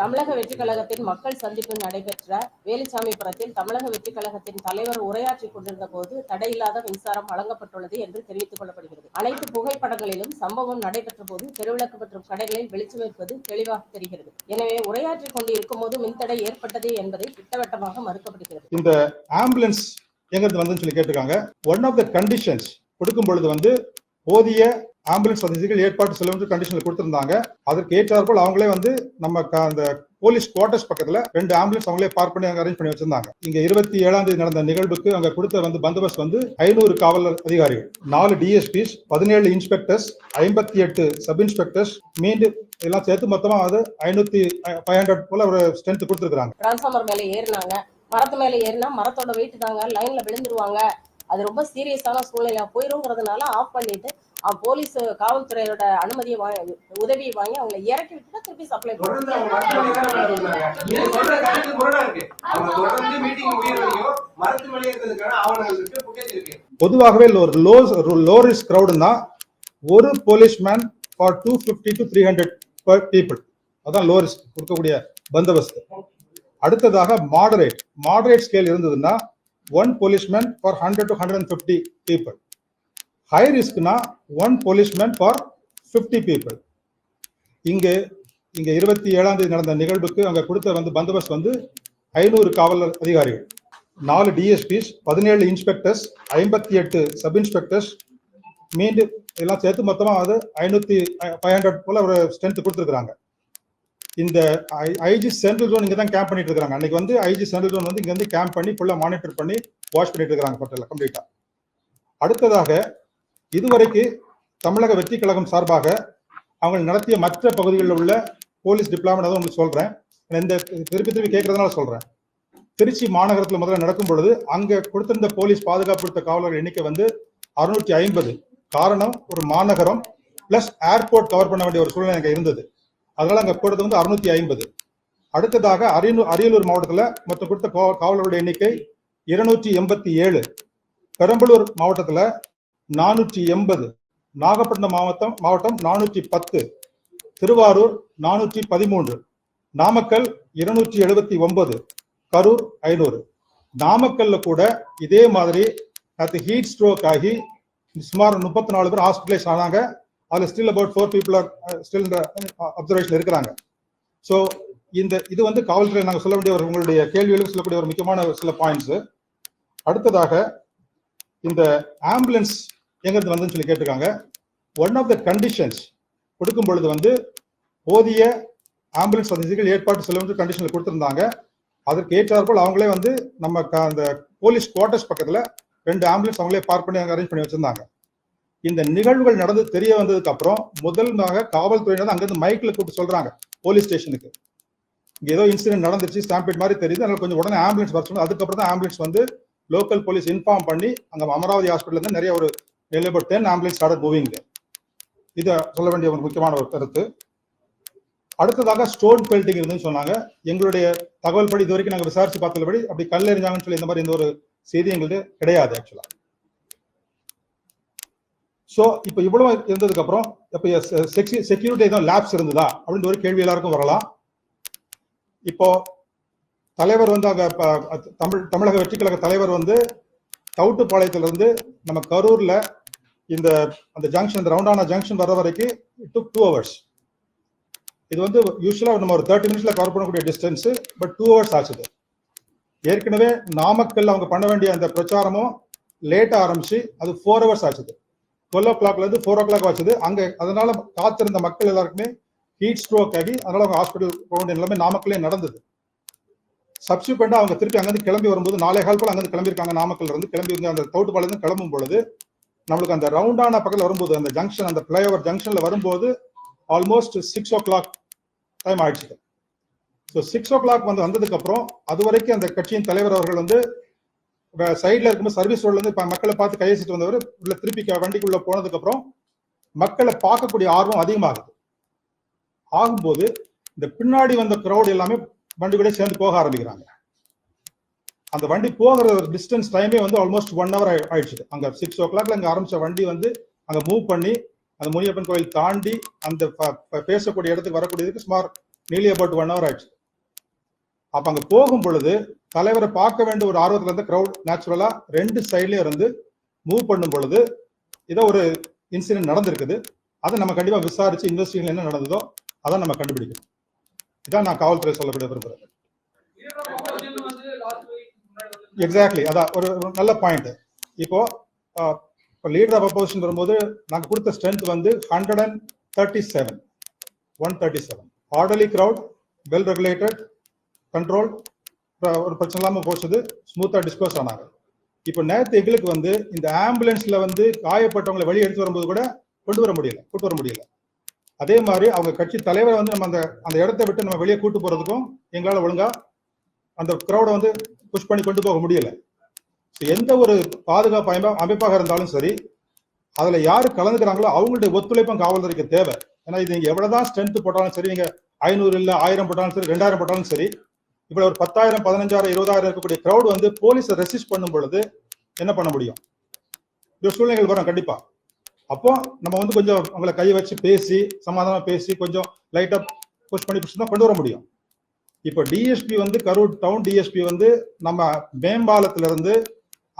தமிழக வெற்றிக் கழகத்தின் மக்கள் சந்திப்பு நடைபெற்ற வேலுசாமிபுரத்தில் தமிழக வெற்றிக் கழகத்தின் தலைவர் உரையாற்றிக் கொண்டிருந்த போது தடையில்லாத மின்சாரம் வழங்கப்பட்டுள்ளது என்று தெரிவித்துக் கொள்ளப்படுகிறது. அனைத்து புகைப்படங்களிலும் சம்பவம் நடைபெற்ற போது தெருவிளக்கு மற்றும் கடைகளில் வெளிச்சம் இருப்பது தெளிவாக தெரிகிறது. எனவே உரையாற்றிக் கொண்டு இருக்கும்போது மின்தடை ஏற்பட்டது என்பதை திட்டவட்டமாக மறுக்கப்படுகிறது. இந்த ஆம்புலன்ஸ் எங்கிறது வந்து சொல்லி கேட்டிருக்காங்க. ஒன் ஆஃப் த கண்டிஷன்ஸ் கொடுக்கும் பொழுது வந்து போதிய ஆம்புலன்ஸ் வசதிகள் ஏற்பாடு செல்லும் கண்டிஷன்ல கொடுத்திருந்தாங்க. அதற்கு ஏற்றாற்போல் அவங்களே வந்து நம்ம அந்த போலீஸ் குவார்டர்ஸ் பக்கத்துல ரெண்டு ஆம்புலன்ஸ் அவங்களே பார்க் பண்ணி அரேஞ்ச் பண்ணி வச்சிருந்தாங்க. இங்க இருபத்தி ஏழாம் தேதி நடந்த நிகழ்வுக்கு அங்க கொடுத்த வந்து பந்தோபஸ்த் வந்து ஐநூறு காவல் அதிகாரிகள் நாலு டிஎஸ்பிஸ் பதினேழு இன்ஸ்பெக்டர்ஸ் ஐம்பத்தி எட்டு சப் இன்ஸ்பெக்டர்ஸ் மீண்டும் எல்லாம் சேர்த்து மொத்தமா அது ஐநூத்தி ஃபைவ் ஹண்ட்ரட் போல ஒரு ஸ்ட்ரென்த் கொடுத்துருக்காங்க டிரான்ஸ்ஃபார்மர் மேல ஏறினாங்க. மரத்து மேல ஏறினா மரத்தோட வெயிட் தாங்க. லைன்ல விழுந்துருவாங்க. அது ரொம்ப சீரியஸான சூழ்நிலையா போயிருங்கிறதுனால ஆஃப் பண்ணிட்டு அவன் போலீஸ் காவல்துறையோட அனுமதியை வாங்கி உதவியை வாங்கி அவங்களை இறக்கி விட்டுட்டு திருப்பி சப்ளை தானே. பொதுவாகவே ஒரு லோ லோ ரிஸ்க் கிரௌடுனா ஒரு policeman for two fifty to three hundred people அதான் லோ ரிஸ்க் கொடுக்கக்கூடிய பந்தோபஸ்து. அடுத்ததாக மாடரேட் மாடரேட் ஸ்கேல் இருந்ததுன்னா one policeman for hundred to hundred and fifty people high ரிஸ்க்னா one policeman for fifty people இங்கே இங்கே இருபத்தி ஏழாம் தேதி நடந்த நிகழ்வுக்கு அங்கே கொடுத்த வந்து பந்தோபஸ்த் வந்து ஐநூறு காவல் அதிகாரிகள். நாலு டிஎஸ்பிஸ் பதினேழு இன்ஸ்பெக்டர்ஸ் ஐம்பத்தி எட்டு சப் இன்ஸ்பெக்டர்ஸ் மீண்டும் எல்லாம் சேர்த்து மொத்தமாக அது ஐநூற்றி ஃபைவ் ஹண்ட்ரட் போல் ஒரு ஸ்ட்ரென்த் கொடுத்துருக்குறாங்க. இந்த ஐஜி சென்ட்ரல் ஜோன் இங்க தான் கேம்ப் பண்ணிட்டு இருக்காங்க அன்னைக்கு வந்து ஐஜி சென்ட்ரல் ஜோன் வந்து இங்க வந்து கேம்ப் பண்ணி ஃபுல்லா மானிட்டர் பண்ணி வாஷ் பண்ணிட்டு இருக்காங்க ஹோட்டலில் கம்ப்ளீட்டா அடுத்ததாக இதுவரைக்கு தமிழக வெற்றி கழகம் சார்பாக அவங்க நடத்திய மற்ற பகுதிகளில் உள்ள போலீஸ் டிப்ளாய்மெண்ட் தான் உங்களுக்கு சொல்றேன். இந்த திருப்பி திருப்பி கேட்கறதுனால சொல்றேன். திருச்சி மாநகரத்தில் முதல்ல நடக்கும் பொழுது அங்க கொடுத்திருந்த போலீஸ் பாதுகாப்பு கொடுத்த காவலர்கள் எண்ணிக்கை வந்து அறுநூற்றி ஐம்பது. காரணம் ஒரு மாநகரம் பிளஸ் ஏர்போர்ட் கவர் பண்ண வேண்டிய ஒரு சூழ்நிலை எனக்கு இருந்தது. அதனால அங்கே போடுறது வந்து அறுநூத்தி ஐம்பது. அடுத்ததாக அரியலூர் அரியலூர் மாவட்டத்தில் மொத்தம் கொடுத்த காவலருடைய எண்ணிக்கை இருநூற்றி எண்பத்தி ஏழு. பெரம்பலூர் மாவட்டத்தில் நானூற்றி எண்பது. நாகப்பட்டினம் மாவட்டம் மாவட்டம் நானூற்றி பத்து. திருவாரூர் நானூற்றி பதிமூன்று. நாமக்கல் இருநூற்றி எழுபத்தி ஒன்பது. கரூர் ஐநூறு. நாமக்கல்ல கூட இதே மாதிரி அது ஹீட் ஸ்ட்ரோக் ஆகி சுமார் முப்பத்தி நாலு பேர் ஹாஸ்பிட்டலைஸ் ஆனாங்க. அதில் still about four people are still observation இருக்கிறாங்க. ஸோ இந்த இது வந்து காவல்துறை நாங்கள் சொல்ல வேண்டிய ஒரு உங்களுடைய கேள்விகளுக்கு சொல்லக்கூடிய ஒரு முக்கியமான சில பாயிண்ட்ஸு அடுத்ததாக இந்த ஆம்புலன்ஸ் எங்கிறது வந்துன்னு சொல்லி கேட்டிருக்காங்க. ஒன் ஆஃப் த கண்டிஷன்ஸ் கொடுக்கும் பொழுது வந்து போதிய ஆம்புலன்ஸ் வசதிகள் ஏற்பாடு செல்லும் கண்டிஷனில் கொடுத்துருந்தாங்க. அதற்கு ஏற்றாற்போல் அவங்களே வந்து நம்ம அந்த போலீஸ் குவார்டர்ஸ் பக்கத்தில் ரெண்டு ஆம்புலன்ஸ் அவங்களே பார்க் பண்ணி அரேஞ்ச் பண்ணி வச்சிருந்தாங்க. இந்த நிகழ்வுகள் நடந்து தெரிய வந்ததுக்கு அப்புறம் முதல்மாக காவல்துறையினர் அங்கிருந்து மைக்ல கூப்பிட்டு சொல்றாங்க போலீஸ் ஸ்டேஷனுக்கு இங்க ஏதோ இன்சிடென்ட் நடந்துச்சு ஸ்டாம்பேட் மாதிரி தெரியுது அதனால கொஞ்சம் உடனே ஆம்புலன்ஸ் வர சொன்னது அதுக்கப்புறம் தான் ஆம்புலன்ஸ் வந்து லோக்கல் போலீஸ் இன்ஃபார்ம் பண்ணி அங்க அமராவதி ஹாஸ்பிட்டல் இருந்து நிறைய ஒரு about ten ambulance start moving இதை சொல்ல வேண்டிய ஒரு முக்கியமான ஒரு கருத்து. அடுத்ததாக ஸ்டோன் பெல்டிங் இருந்துன்னு சொன்னாங்க. எங்களுடைய தகவல் படி இது வரைக்கும் நாங்கள் விசாரிச்சு பார்த்தபடி அப்படி கல் எறிஞ்சாங்கன்னு சொல்லி இந்த மாதிரி இந்த ஒரு செய்தி எங்களுக்கு கிடையாது ஆக்சுவலாக ஸோ இப்போ இவ்வளவு இருந்ததுக்கு அப்புறம் இப்போ செக்யூரிட்டி எதுவும் uh, லேப்ஸ் இருந்ததா? அப்படின்ற ஒரு கேள்வி எல்லாருக்கும் வரலாம். இப்போ தலைவர் வந்து அங்க தமிழ் தமிழக வெற்றி கழக தலைவர் வந்து தவுட்டுப்பாளையத்திலிருந்து நம்ம கரூர்ல இந்த அந்த ஜங்ஷன் இந்த ரவுண்டான ஜங்ஷன் வர வரைக்கும் டுக் டூ ஹவர்ஸ் இது வந்து யூஸ்வலாக நம்ம ஒரு தேர்ட்டி மினிட்ஸ்ல கவர் பண்ணக்கூடிய டிஸ்டன்ஸ் பட் டூ ஹவர்ஸ் ஆச்சுது. ஏற்கனவே நாமக்கல் அவங்க பண்ண வேண்டிய அந்த பிரச்சாரமும் லேட்டாக ஆரம்பிச்சு அது ஃபோர் ஹவர்ஸ் ஆச்சுது. டுவெல் ஓ கிளாக்ல இருந்து ஃபோர் ஓ கிளாக் வச்சது. அங்க அதனால காத்திருந்த மக்கள் எல்லாருக்குமே ஹீட் ஸ்ட்ரோக் ஆகி அதனால அவங்க ஹாஸ்பிட்டல் போக வேண்டிய நிலைமை நாமக்கல்லே நடந்தது. சப்சிக்வெண்டா அவங்க திருப்பி அங்கிருந்து கிளம்பி வரும்போது நாளை கால் போல அங்கிருந்து கிளம்பியிருக்காங்க நாமக்கல் இருந்து. கிளம்பி வந்து அந்த தோட்டுப்பாளையம் இருந்து கிளம்பும் பொழுது நம்மளுக்கு அந்த ரவுண்டான பக்கத்தில் வரும்போது அந்த ஜங்ஷன் அந்த ஃபிளைஓவர் ஜங்ஷன்ல வரும்போது almost six o'clock time ஆயிடுச்சு. ஸோ சிக்ஸ் ஓ கிளாக் வந்து வந்ததுக்கு அப்புறம் அது வரைக்கும் அந்த கட்சியின் தலைவர் அவர்கள் வந்து சைட்ல இருக்கும்போது சர்வீஸ் ரோட்ல இருந்து மக்களை பார்த்து கையசிட்டு வந்தவர் உள்ள திருப்பி வண்டிக்குள்ள போனதுக்கு அப்புறம் மக்களை பார்க்கக்கூடிய ஆர்வம் அதிகமாகுது. ஆகும்போது இந்த பின்னாடி வந்த crowd எல்லாமே வண்டிக்குள்ளே சேர்ந்து போக ஆரம்பிக்கிறாங்க. அந்த வண்டி போகிற டிஸ்டன்ஸ் டைமே வந்து ஆல்மோஸ்ட் ஒன் ஹவர் ஆயிடுச்சு. அங்க சிக்ஸ் ஓ கிளாக்ல அங்க ஆரம்பிச்ச வண்டி வந்து அங்க மூவ் பண்ணி அந்த முனியப்பன் கோயில் தாண்டி அந்த ப- பேசக்கூடிய இடத்துக்கு வரக்கூடியதுக்கு சுமார் நீலி அபவுட் ஒன் ஹவர் ஆயிடுச்சு. அப்ப அங்க போகும் பொழுது தலைவரை பார்க்க வேண்டிய ஒரு ஆர்வத்துல இருந்து கிரௌட் நேச்சுரலா ரெண்டு சைட்லயும் இருந்து மூவ் பண்ணும் பொழுது ஏதோ ஒரு இன்சிடென்ட் நடந்திருக்குது. அதை நம்ம கண்டிப்பா விசாரிச்சு இன்வெஸ்டிகேஷன் என்ன நடந்ததோ அதை நம்ம கண்டுபிடிக்கணும். இதான் நான் காவல்துறை சொல்லக்கூடிய விரும்புறேன் எக்ஸாக்ட்லி அதான் ஒரு ஒரு நல்ல பாயிண்ட் இப்போ இப்போ லீடர் ஆஃப் அப்போசிஷன் வரும்போது நாங்கள் கொடுத்த ஸ்ட்ரென்த் வந்து hundred and thirty seven one thirty seven orderly crowd well regulated control ஒரு பிரச்சனை இல்லாமல் போச்சது. ஸ்மூத்தாக டிஸ்கோஸ் ஆனாங்க. இப்போ நேற்று எங்களுக்கு வந்து இந்த ஆம்புலன்ஸ்ல வந்து காயப்பட்டவங்களை வெளியே எடுத்து வரும்போது கூட கொண்டு வர முடியல. கூட்டு வர முடியல. அதே மாதிரி அவங்க கட்சி தலைவரை வந்து நம்ம அந்த அந்த இடத்த விட்டு நம்ம வெளியே கூட்டு போறதுக்கும் எங்களால் ஒழுங்கா அந்த க்ரௌடை வந்து புஷ் பண்ணி கொண்டு போக முடியல. ஸோ எந்த ஒரு பாதுகாப்பு அமைப்பா- அமைப்பாக இருந்தாலும் சரி அதுல யாரு கலந்துக்கிறாங்களோ அவங்களுடைய ஒத்துழைப்பும் காவல்துறைக்கு தேவை. ஏன்னா இது நீங்க எவ்வளவுதான் ஸ்ட்ரென்த் போட்டாலும் சரி நீங்க ஐநூறு இல்ல ஆயிரம் போட்டாலும் சரி ரெண்டாயிரம் போட்டாலும் சரி இப்படி ஒரு பத்தாயிரம் பதினஞ்சாயிரம் இருபதாயிரம் இருக்கக்கூடிய க்ரௌட் வந்து போலீஸை ரெசிஸ்ட் பண்ணும் பொழுது என்ன பண்ண முடியும்? இந்த சூழ்நிலைகள் வரும் கண்டிப்பா. அப்போ நம்ம வந்து கொஞ்சம் அவங்கள கை வச்சு பேசி சமாதானமா பேசி கொஞ்சம் லைட்டா புஷ் பண்ணி புஷ் தான் கொண்டு வர முடியும். இப்போ டிஎஸ்பி வந்து கரூர் டவுன் டிஎஸ்பி வந்து நம்ம மேம்பாலத்துல இருந்து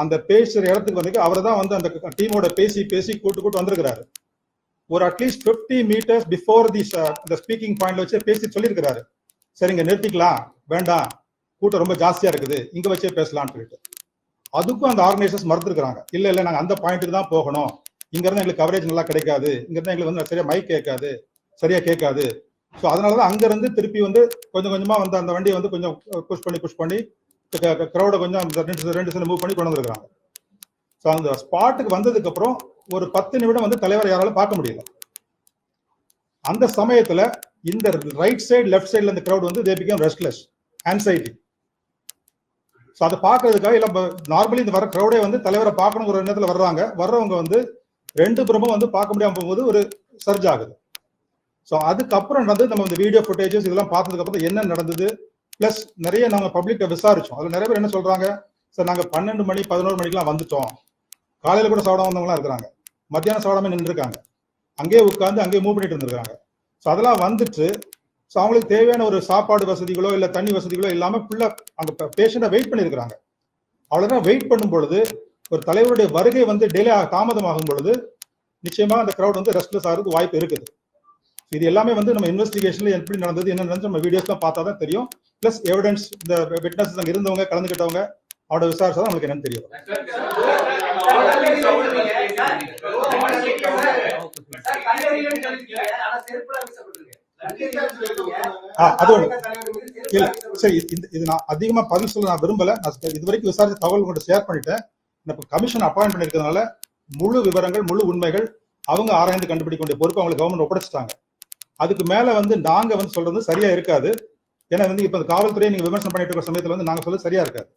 அந்த பேசுற இடத்துக்கு வந்து அவர் தான் வந்து அந்த டீமோட பேசி பேசி கூட்டு கூட்டு வந்திருக்கிறாரு. ஒரு அட்லீஸ்ட் 50 மீட்டர்ஸ் பிஃபோர் தி இந்த ஸ்பீக்கிங் பாயிண்ட்ல வச்சு பேசி சொல்லியிருக்கிறாரு. சரிங்க நிறுத்திக்கலாம். வேண்டாம். கூட்டம் ரொம்ப ஜாஸ்தியா இருக்குது. இங்க வச்சே பேசலாம்னு சொல்லிட்டு. அதுக்கும் அந்த ஆர்கனைசர்ஸ் மறுத்துருக்காங்க இல்ல இல்ல நாங்க அந்த பாயிண்ட்டுக்கு தான் போகணும். இங்க இருந்து எங்களுக்கு கவரேஜ் நல்லா கிடைக்காது. இங்க இருந்து எங்களுக்கு வந்து சரியா மைக் கேட்காது. சரியா கேட்காது. ஸோ அதனாலதான் அங்க இருந்து திருப்பி வந்து கொஞ்சம் கொஞ்சமா வந்து அந்த வண்டியை வந்து கொஞ்சம் புஷ் பண்ணி புஷ் பண்ணி க்ரௌட கொஞ்சம் அந்த ரெண்டு ரெண்டு சில மூவ் பண்ணி கொண்டு வந்துருக்காங்க ஸோ அந்த ஸ்பாட்டுக்கு வந்ததுக்கு அப்புறம் ஒரு பத்து நிமிடம் வந்து தலைவர் யாராலும் பார்க்க முடியல. அந்த சமயத்துல இந்த ரைட் சைடு லெஃப்ட் சைடுல இந்த crowd வந்து they become restless anxiety so அதை பார்க்கறதுக்காக இல்லை நார்மலி இந்த வர க்ரௌடே வந்து தலைவரை பார்க்கணுங்கிற எண்ணத்தில் வர்றாங்க. வர்றவங்க வந்து ரெண்டு புறமும் வந்து பார்க்க முடியாமல் போகும்போது ஒரு சர்ஜ் ஆகுது. ஸோ அதுக்கப்புறம் வந்து நம்ம இந்த வீடியோ ஃபுட்டேஜஸ் இதெல்லாம் பார்த்ததுக்கப்புறம் என்ன நடந்தது? ப்ளஸ் நிறைய நாங்கள் பப்ளிக்கை விசாரிச்சோம். அதில் நிறைய பேர் என்ன சொல்கிறாங்க சார் நாங்கள் பன்னெண்டு மணி பதினோரு மணிக்கெலாம் வந்துட்டோம். காலையில் கூட சாப்பிடாம வந்தவங்களாம் இருக்கிறாங்க. மத்தியானம் சாப்பிடாம நின்றுருக்காங்க. அங்கேயே உட்காந்து அங்கேயே மூவ் பண்ணிட்டு இருந்திருக்காங்க. ஸோ அதெல்லாம் வந்துட்டு ஸோ அவங்களுக்கு தேவையான ஒரு சாப்பாடு வசதிகளோ இல்லை தண்ணி வசதிகளோ இல்லாமல் ஃபுல்லாக அங்கே பேஷண்ட்டை வெயிட் பண்ணியிருக்கிறாங்க அவ்வளோதான் வெயிட் பண்ணும் பொழுது ஒரு தலைவருடைய வருகை வந்து டிலே தாமதமாகும் பொழுது நிச்சயமாக அந்த க்ரௌட் வந்து ரெஸ்ட்லெஸ் ஆகிறதுக்கு வாய்ப்பு இருக்குது இது எல்லாமே வந்து நம்ம இன்வெஸ்டிகேஷன்ல எப்படி நடந்தது என்ன நடந்தது நம்ம வீடியோஸ்லாம் பார்த்தா தான் தெரியும் பிளஸ் எவிடன்ஸ் இந்த விட்னஸ் அங்கே இருந்தவங்க கலந்துக்கிட்டவங்க அவட விசாரிச்சா தான் நம்மளுக்கு என்னன்னு தெரியும் ஆ, அது ஒண்ணு. இல்ல சரி இது இது நான் அதிகமா பதில் சொல்ல நான் விரும்பல. நான் இது வரைக்கும் விசாரிச்ச தகவல் உங்கள்கிட்ட ஷேர் பண்ணிட்டேன். இப்போ கமிஷன் அப்பாயிண்ட் பண்ணிருக்கிறதுனால முழு விவரங்கள் முழு உண்மைகள் அவங்க ஆராய்ந்து கண்டுபிடிக்க வேண்டிய பொறுப்பு அவங்களுக்கு கவர்மெண்ட் ஒப்படைச்சிட்டாங்க. அதுக்கு மேல வந்து நாங்க வந்து சொல்றது சரியா இருக்காது. ஏன்னா வந்து இப்ப இந்த காவல்துறையை நீங்க விமர்சனம் பண்ணிட்டு இருக்கிற சமயத்துல வந்து நாங்க சொல்றது சரியா இருக்காது.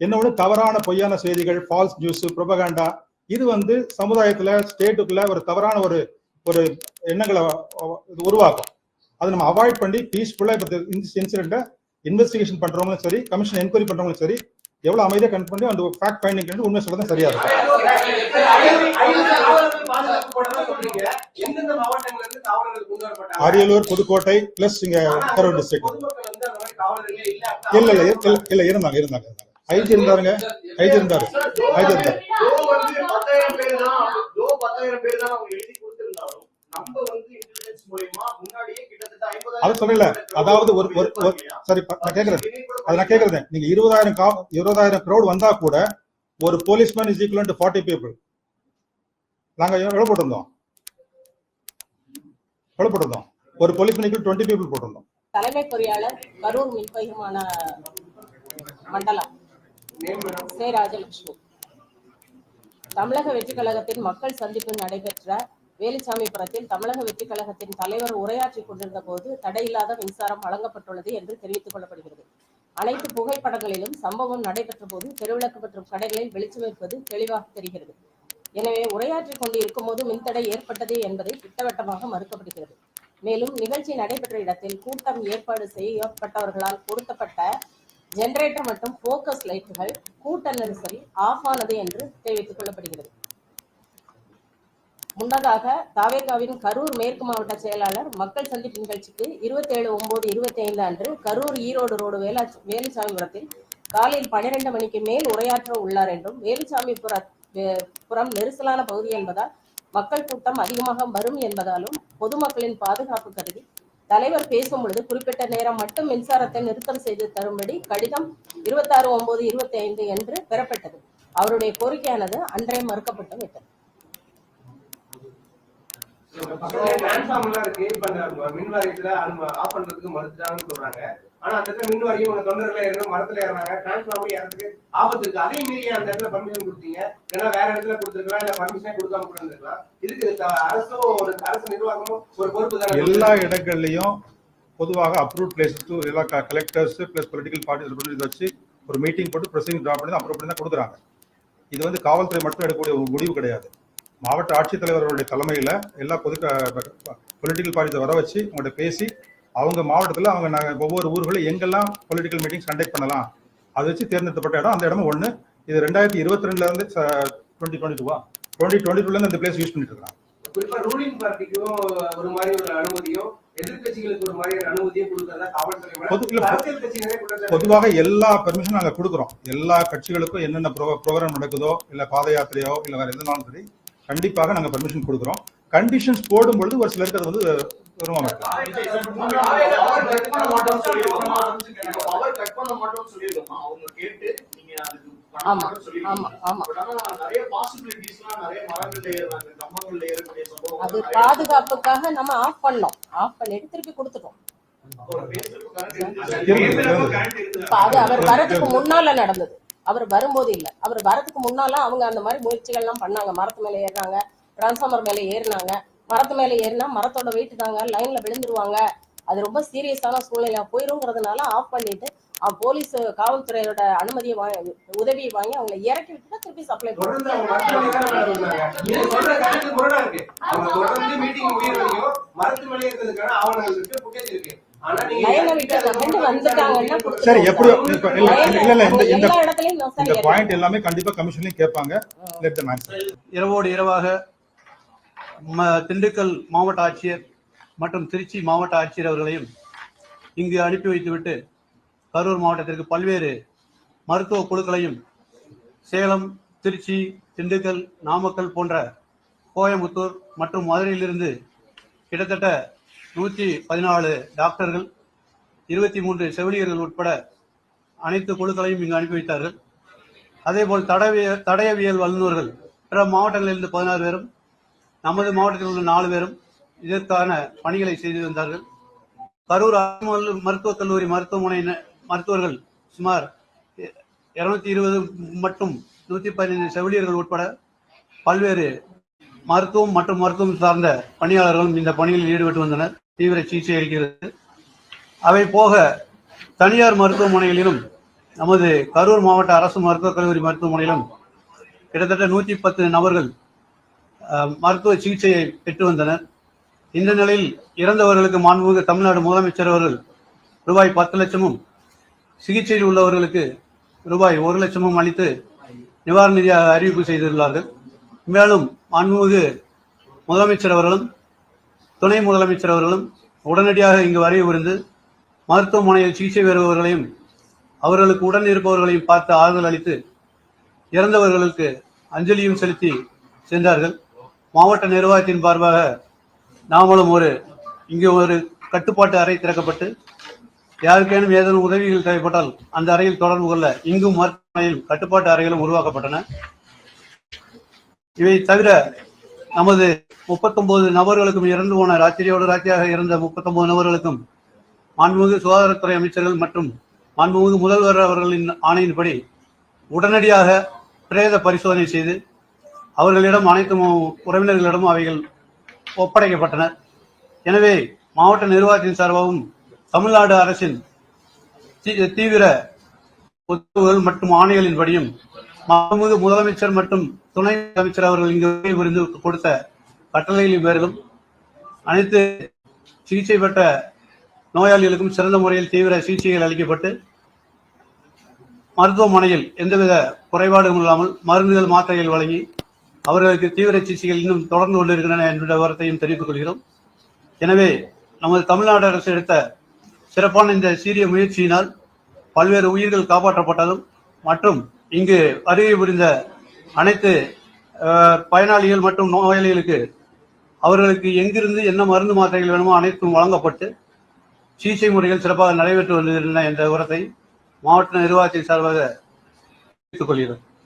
என்ன ஒண்ணு தவறான பொய்யான செய்திகள் ஃபால்ஸ் நியூஸ் ப்ரொபகாண்டா இது வந்து சமுதாயத்துல ஸ்டேட்டுக்குள்ள ஒரு தவறான ஒரு ஒரு எண்ணங்களை இது உருவாக்கும். அதை நம்ம அவாய்ட் பண்ணி பீஸ்ஃபுல்லாக இப்போ இந்த இன்சிடென்ட்டை இன்வெஸ்டிகேஷன் பண்ணுறவங்களும் சரி கமிஷன் என்கொயரி பண்ணுறவங்களும் சரி எவ்வளோ அமைதியாக கன் பண்ணி அந்த ஃபேக்ட் ஃபைண்டிங் உண்மை சொல்றது சரியா இருக்கும். அரியலூர் புதுக்கோட்டை பிளஸ் இங்க கரூர் டிஸ்ட்ரிக்ட் இல்லை இல்லை இல்ல இல்ல இல்ல இருந்தாங்க இருந்தாங்க இருந்தாங்க. ஐஜி இருந்தாருங்க ஐஜி இருந்தாரு ஐஜி இருந்தாரு தோ வந்து பத்தாயிரம் பேர் தான் தோ பத்தாயிரம் பேர் தான் அவங்க எழுதி கொடுத்திருந்தாலும் நம்ம வந்து இன்டெலிஜென்ஸ் மூலியமா முன்னாடியே கிட்டத்தட்ட ஐம்பதாயிரம் அது சொல்லல அதாவது ஒரு ஒரு சரி நான் கேக்குறேன். அது நான் கேக்குறது நீங்க இருபதாயிரம் கா இருபதாயிரம் crowd வந்தா கூட ஒரு policeman is equal to forty people நாங்க எவ்வளவு போட்டிருந்தோம்? எவ்வளவு போட்டிருந்தோம்? ஒரு போலீஸ்மேன் ஈக்குவல் டுவெண்ட்டி பீப்புள் போட்டிருந்தோம். தலைமை பொறியாளர் கரூர் மின்பகிமான மண்டலம் சே. ராஜலட்சுமி. தமிழக வெற்றி கழகத்தின் மக்கள் சந்திப்பு நடைபெற்ற வேலுச்சாமிபுரத்தில் தமிழக வெற்றி கழகத்தின் தலைவர் உரையாற்றிக் கொண்டிருந்த போது தடையில்லாத மின்சாரம் வழங்கப்பட்டுள்ளது என்று தெரிவித்துக் கொள்ளப்படுகிறது. அனைத்து புகைப்படங்களிலும் சம்பவம் நடைபெற்ற போது தெருவிளக்கு மற்றும் கடைகளில் வெளிச்சம் இருப்பது தெளிவாக தெரிகிறது. எனவே உரையாற்றிக் கொண்டு இருக்கும்போது மின்தடை ஏற்பட்டது என்பதை திட்டவட்டமாக மறுக்கப்படுகிறது. மேலும் நிகழ்ச்சி நடைபெற்ற இடத்தில் கூட்டம் ஏற்பாடு செய்யப்பட்டவர்களால் பொருத்தப்பட்ட ஜெனரேட்டர் மற்றும் போக்கஸ் லைட்டுகள் கூட்ட நெரிசல் ஆஃப் ஆனது என்று தெரிவித்துக் கொள்ளப்படுகிறது. முன்னதாக தாவேகாவின் கரூர் மேற்கு மாவட்ட செயலாளர் மக்கள் சந்திப்பு நிகழ்ச்சிக்கு இருபத்தேழு ஒன்பது இருபத்தி ஐந்து அன்று கரூர் ஈரோடு ரோடு வேலா வேலுசாமிபுரத்தில் காலையில் பன்னிரண்டு மணிக்கு மேல் உரையாற்ற உள்ளார் என்றும் வேலுசாமிபுர புறம் நெரிசலான பகுதி என்பதால் மக்கள் கூட்டம் அதிகமாக வரும் என்பதாலும் பொதுமக்களின் பாதுகாப்பு கருதி தலைவர் பேசும் பொழுது குறிப்பிட்ட நேரம் மட்டும் மின்சாரத்தை நிறுத்தம் செய்து தரும்படி கடிதம் இருபத்தாறு ஒன்பது இருபத்தி ஐந்து என்று பெறப்பட்டது. அவருடைய கோரிக்கையானது அன்றே மறுக்கப்பட்டு விட்டது. டிரான்ஸ்ஃபார்மர் எல்லாம் இருக்கு. இப்ப அந்த மின் வாரியத்துல ஆஃப் பண்றதுக்கு மறுத்துட்டாங்கன்னு சொல்றாங்க. ஆனா அந்த இடத்துல மின் வாரியம் உங்க தொண்டர்கள் ஏறணும் மரத்துல ஏறாங்க டிரான்ஸ்ஃபார்மர் ஏறதுக்கு ஆபத்து இருக்கு. அதே மீறி அந்த இடத்துல பர்மிஷன் கொடுத்தீங்க. ஏன்னா வேற இடத்துல கொடுத்துருக்கலாம். இல்ல பர்மிஷனே கொடுக்காம கூட இருந்திருக்கலாம் இதுக்கு த- அரசோ ஒரு அரசு நிர்வாகமோ ஒரு பொறுப்பு தானே? எல்லா இடங்கள்லயும் பொதுவாக அப்ரூவ் பிளேஸ் எல்லா கலெக்டர்ஸ் பிளஸ் பொலிட்டிக்கல் பார்ட்டி இதை வச்சு ஒரு மீட்டிங் போட்டு ப்ரெசிங் டிரா பண்ணி அப்ரூவ் பண்ணி தான் கொடுக்குறாங்க. இது வந்து காவல்துறை மட்டும் எடுக்கக்கூடிய ஒரு முடிவு கிடையாது. மாவட்ட ஆட்சித்தலைவர்களுடைய தலைமையில எல்லா பொது பொலிட்டிக்கல் பார்ட்டியை வர வச்சு அவங்கள்ட்ட பேசி அவங்க மாவட்டத்தில் அவங்க நாங்க ஒவ்வொரு ஊர்களும் எங்கெல்லாம் பொலிட்டிக்கல் மீட்டிங்ஸ் கண்டக்ட் பண்ணலாம் அதை வச்சு தேர்ந்தெடுக்கப்பட்ட இடம் அந்த இடமும் ஒன்று இது ரெண்டாயிரத்தி இருபத்தி ரெண்டுல இருந்து டுவெண்ட்டி டுவெண்ட்டி டூவா டுவெண்ட்டி டுவெண்ட்டி டூல இருந்து இந்த பிளேஸ் யூஸ் பண்ணிட்டு இருக்காங்க குறிப்பா ரூலிங் பார்ட்டிக்கும் ஒரு மாதிரி ஒரு அனுமதியும் ஒரு மாதிரி கொடுக்கறதா காவல்துறை பொதுவாக எல்லா பெர்மிஷனும் நாங்க கொடுக்குறோம். எல்லா கட்சிகளுக்கும் என்னென்ன ப்ரோக்ராம் நடக்குதோ இல்ல பாத யாத்திரையோ இல்ல வேற எதுனாலும் சரி கண்டிப்பாக நாங்க பெர்மிஷன் கொடுக்குறோம். கண்டிஷன்ஸ் போடும் பொழுது ஒரு சிலருக்கு அது வந்து விரும்ப மாட்டாங்க பவர் கட் பண்ண மாட்டோம்னு சொல்லிருக்கோமா பவர் கட் பண்ண மாட்டோம்னு சொல்லிருக்கோமா அவங்க கேட்டு நீங்க அதுக்கு பண்ண ஆமா, மாட்டோம்னு சொல்லிருக்கீங்க. ஆமா ஆமா. But ஆனா நிறைய பாசிபிலிட்டிஸ்லாம் நிறைய மரங்கள்ல ஏறுறாங்க கம்பங்கள்ல ஏறக்கூடிய சம்பவம் அது பாதுகாப்புக்காக நம்ம ஆஃப் பண்ணோம். ஆஃப் பண்ணிட்டு திருப்பி கொடுத்துட்டோம். அது அவர் வரதுக்கு முன்னால நடந்தது. அவர் வரும்போது இல்லை. அவர் வரதுக்கு முன்னால அவங்க அந்த மாதிரி முயற்சிகள்லாம் பண்ணாங்க. மரத்து மேலே ஏறினாங்க டிரான்ஸ்ஃபார்மர் மேலே ஏறினாங்க. மரத்து மேலே ஏறினா மரத்தோட வெயிட் தாங்க லைன்ல விழுந்துருவாங்க. அது ரொம்ப சீரியஸான சூழ்நிலையா போயிருங்கிறதுனால ஆஃப் பண்ணிட்டு அவன் போலீஸ் காவல்துறையோட அனுமதியை வாங்கி உதவியை வாங்கி அவங்களை இறக்கி விட்டுட்டு திருப்பி சப்ளை பண்ணுவாங்க சரி. எப்படியோ இல்ல இல்ல, இந்த இந்த இந்த பாயிண்ட் எல்லாமே கண்டிப்பா கமிஷன்லயும் கேட்பாங்க. லெட் த மேன் இரவோடு இரவாக ம- திண்டுக்கல் மாவட்ட ஆட்சியர் மற்றும் திருச்சி மாவட்ட ஆட்சியர் அவர்களையும் இங்கு அனுப்பி வைத்துவிட்டு கரூர் மாவட்டத்திற்கு பல்வேறு மருத்துவ குழுக்களையும் சேலம் திருச்சி திண்டுக்கல் நாமக்கல் போன்ற கோயம்புத்தூர் மற்றும் மதுரையிலிருந்து கிட்டத்தட்ட நூற்றி பதினாலு டாக்டர்கள் இருபத்தி மூன்று செவிலியர்கள் உட்பட அனைத்து குழுக்களையும் இங்கு அனுப்பி வைத்தார்கள். அதேபோல் தடவிய தடயவியல் வல்லுநர்கள் பிற மாவட்டங்களிலிருந்து பதினாறு பேரும் நமது மாவட்டத்தில் உள்ள நாலு பேரும் இதற்கான பணிகளை செய்து வந்தார்கள். கரூர் மருத்துவக் கல்லூரி மருத்துவமனை மருத்துவர்கள் சுமார் இருநூத்தி இருபது மற்றும் நூற்றி பதினைந்து செவிலியர்கள் உட்பட பல்வேறு மருத்துவம் மற்றும் மருத்துவம் சார்ந்த பணியாளர்களும் இந்த பணியில் ஈடுபட்டு வந்தனர். தீவிர சிகிச்சை அளிக்கிறது. அவை போக தனியார் மருத்துவமனைகளிலும் நமது கரூர் மாவட்ட அரசு மருத்துவக் கல்லூரி மருத்துவமனையிலும் கிட்டத்தட்ட நூற்றி பத்து நபர்கள் மருத்துவ சிகிச்சையை பெற்று வந்தனர். இந்த நிலையில் இறந்தவர்களுக்கு மாண்புமிகு தமிழ்நாடு முதலமைச்சர் அவர்கள் ரூபாய் பத்து லட்சமும் சிகிச்சையில் உள்ளவர்களுக்கு ரூபாய் ஒரு லட்சமும் அளித்து நிவாரண நிதியாக அறிவிப்பு செய்துள்ளார்கள். மேலும் மாண்புமிகு முதலமைச்சர் அவர்களும் துணை முதலமைச்சர் அவர்களும் உடனடியாக இங்கு வருகை மருத்துவமனையில் சிகிச்சை பெறுபவர்களையும் அவர்களுக்கு உடன் இருப்பவர்களையும் பார்த்து ஆறுதல் அளித்து இறந்தவர்களுக்கு அஞ்சலியும் செலுத்தி சென்றார்கள். மாவட்ட நிர்வாகத்தின் சார்பாக நாமளும் ஒரு இங்கே ஒரு கட்டுப்பாட்டு அறை திறக்கப்பட்டு யாருக்கேனும் ஏதேனும் உதவிகள் தேவைப்பட்டால் அந்த அறையில் தொடர்பு கொள்ள இங்கும் மருத்துவமனையில் கட்டுப்பாட்டு அறைகளும் உருவாக்கப்பட்டன. இவை தவிர நமது முப்பத்தொன்பது நபர்களுக்கும் இறந்து போன ராத்திரியோடு ராத்திரியாக இறந்த முப்பத்தொன்பது நபர்களுக்கும் மாண்புமிகு சுகாதாரத்துறை அமைச்சர்கள் மற்றும் மாண்புமிகு முதல்வர் அவர்களின் ஆணையின்படி உடனடியாக பிரேத பரிசோதனை செய்து அவர்களிடம் அனைத்து உறவினர்களிடமும் அவைகள் ஒப்படைக்கப்பட்டன. எனவே மாவட்ட நிர்வாகத்தின் சார்பாகவும் தமிழ்நாடு அரசின் தீ- தீவிர உத்தரவுகள் மற்றும் ஆணைகளின்படியும் மாண்புமிகு முதலமைச்சர் மற்றும் துணை முதலமைச்சர் அவர்கள் இங்கு புரிந்து கொடுத்த கட்டளைகளின் பேரிலும் அனைத்து சிகிச்சை பெற்ற நோயாளிகளுக்கும் சிறந்த முறையில் தீவிர சிகிச்சைகள் அளிக்கப்பட்டு மருத்துவமனையில் எந்தவித குறைபாடும் இல்லாமல் மருந்துகள் மாத்திரைகள் வழங்கி அவர்களுக்கு தீவிர சிகிச்சைகள் இன்னும் தொடர்ந்து கொண்டிருக்கின்றன என்ற விவரத்தையும் தெரிவித்துக் கொள்கிறோம். எனவே நமது தமிழ்நாடு அரசு எடுத்த சிறப்பான இந்த சீரிய முயற்சியினால் பல்வேறு உயிர்கள் காப்பாற்றப்பட்டதும் மற்றும் இங்கு வருகை புரிந்த அனைத்து பயனாளிகள் மற்றும் நோயாளிகளுக்கு அவர்களுக்கு எங்கிருந்து என்ன மருந்து மாத்திரைகள் வேணுமோ அனைத்தும் வழங்கப்பட்டு சிகிச்சை முறைகள் சிறப்பாக நடைபெற்று வருகின்றன என்ற விவரத்தை மாவட்ட நிர்வாகத்தின் சார்பாக கொள்கிறோம்.